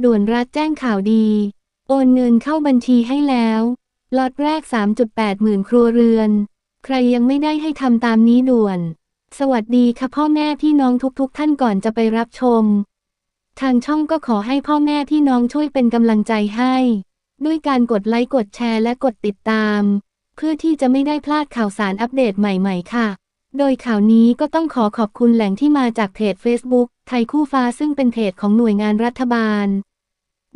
ด่วนรัฐแจ้งข่าวดี โอนเงินเข้าบัญชีให้แล้วล็อตแรก 3.8 หมื่นครัวเรือน ใครยังไม่ได้ให้ทำตามนี้ด่วน สวัสดีค่ะพ่อแม่พี่น้องทุกๆทท่านก่อนจะไปรับชม ทางช่องก็ขอให้พ่อแม่พี่น้องช่วยเป็นกำลังใจให้ ด้วยการกดไลค์กดแชร์และกดติดตาม เพื่อที่จะไม่ได้พลาดข่าวสารอัปเดตใหม่ ๆ ค่ะ โดยข่าวนี้ก็ต้องขอขอบคุณแหล่งที่มาจากเพจ Facebook ไทยคู่ฟ้าซึ่งเป็นเพจของหน่วยงานรัฐบาล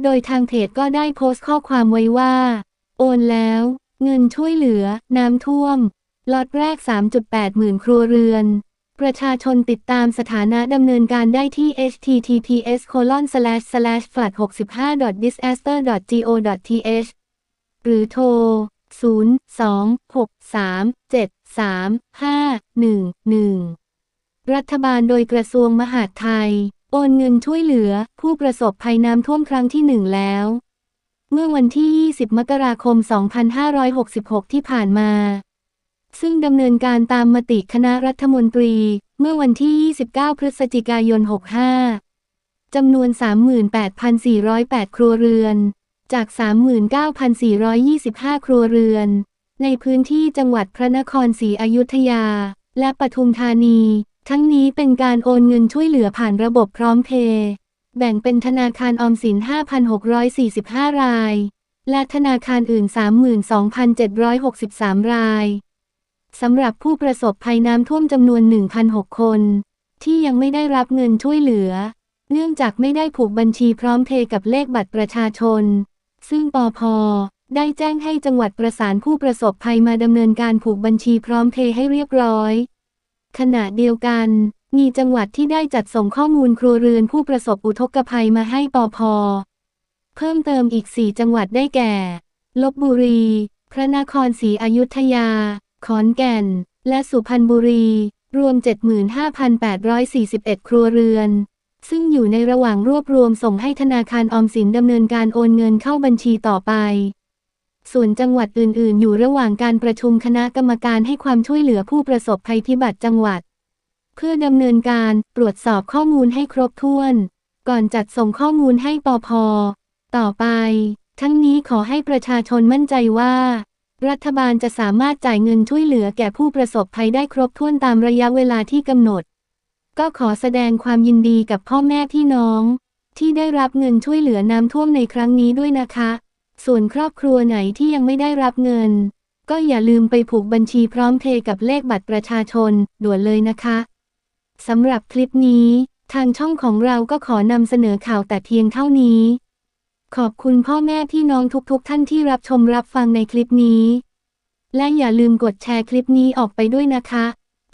โดยทางเพจก็ได้โพสต์ข้อความไว้ว่า โอนแล้ว เงินช่วยเหลือ น้ำท่วมล็อตแรก 3.8 หมื่นครัวเรือน ประชาชนติดตามสถานะดำเนินการได้ที่ https flood 65 disaster go th หรือโทร 026373511 รัฐบาลโดยกระทรวงมหาดไทย โอนเงินช่วยเหลือผู้ประสบภัยน้ำท่วมครั้งที่หนึ่งแล้ว เมื่อวันที่ 20 มกราคม 2566 ที่ผ่านมา ซึ่งดำเนินการตามมติคณะรัฐมนตรี เมื่อวันที่ 29 พฤศจิกายน 65จำนวน 38,408 ครัวเรือน จาก 39,425 ครัวเรือน ในพื้นที่จังหวัดพระนครศรีอยุธยา และปทุมธานี ทั้งนี้เป็นการโอนเงินช่วยเหลือผ่านระบบพร้อมเพย์แบ่งเป็นธนาคารออมสิน 5,645 ราย และธนาคารอื่น 32,763 รายสำหรับผู้ประสบภัยน้ำท่วมจำนวน 1,006 คน ที่ยังไม่ได้รับเงินช่วยเหลือ เนื่องจากไม่ได้ผูกบัญชีพร้อมเพย์กับเลขบัตรประชาชน ซึ่งปอพได้แจ้งให้จังหวัดประสานผู้ประสบภัยมาดำเนินการผูกบัญชีพร้อมเพย์ให้เรียบร้อย ขณะเดียวกัน มีจังหวัดที่ได้จัดส่งข้อมูลครัวเรือนผู้ประสบอุทกภัยมาให้ปอพเพิ่มเติมอีก 4 จังหวัดได้แก่ ลบบุรี พระนครศรีอยุธยา ขอนแก่น และสุพรรณบุรี รวม 75,841 ครัวเรือน ซึ่งอยู่ในระหว่างรวบรวมส่งให้ธนาคารออมสินดำเนินการโอนเงินเข้าบัญชีต่อไป ส่วนจังหวัดอื่น ๆ อยู่ระหว่างการประชุมคณะกรรมการให้ความช่วยเหลือผู้ประสบภัยพิบัติจังหวัด เพื่อดำเนินการตรวจสอบข้อมูลให้ครบถ้วน ก่อนจัดส่งข้อมูลให้ปอพต่อไป ทั้งนี้ขอให้ประชาชนมั่นใจว่า รัฐบาลจะสามารถจ่ายเงินช่วยเหลือแก่ผู้ประสบภัยได้ครบถ้วนตามระยะเวลาที่กำหนด ก็ขอแสดงความยินดีกับพ่อแม่พี่น้อง ที่ได้รับเงินช่วยเหลือน้ำท่วมในครั้งนี้ด้วยนะคะ ส่วนครอบครัวไหนที่ยังไม่ได้รับเงิน ก็อย่าลืมไปผูกบัญชีพร้อมเพย์กับเลขบัตรประชาชนด่วนเลยนะคะสำหรับคลิปนี้ ทางช่องของเราก็ขอนำเสนอข่าวแต่เพียงเท่านี้ ขอบคุณพ่อแม่พี่น้องทุก ๆ ท่านที่รับชมรับฟังในคลิปนี้ และอย่าลืมกดแชร์คลิปนี้ออกไปด้วยนะคะ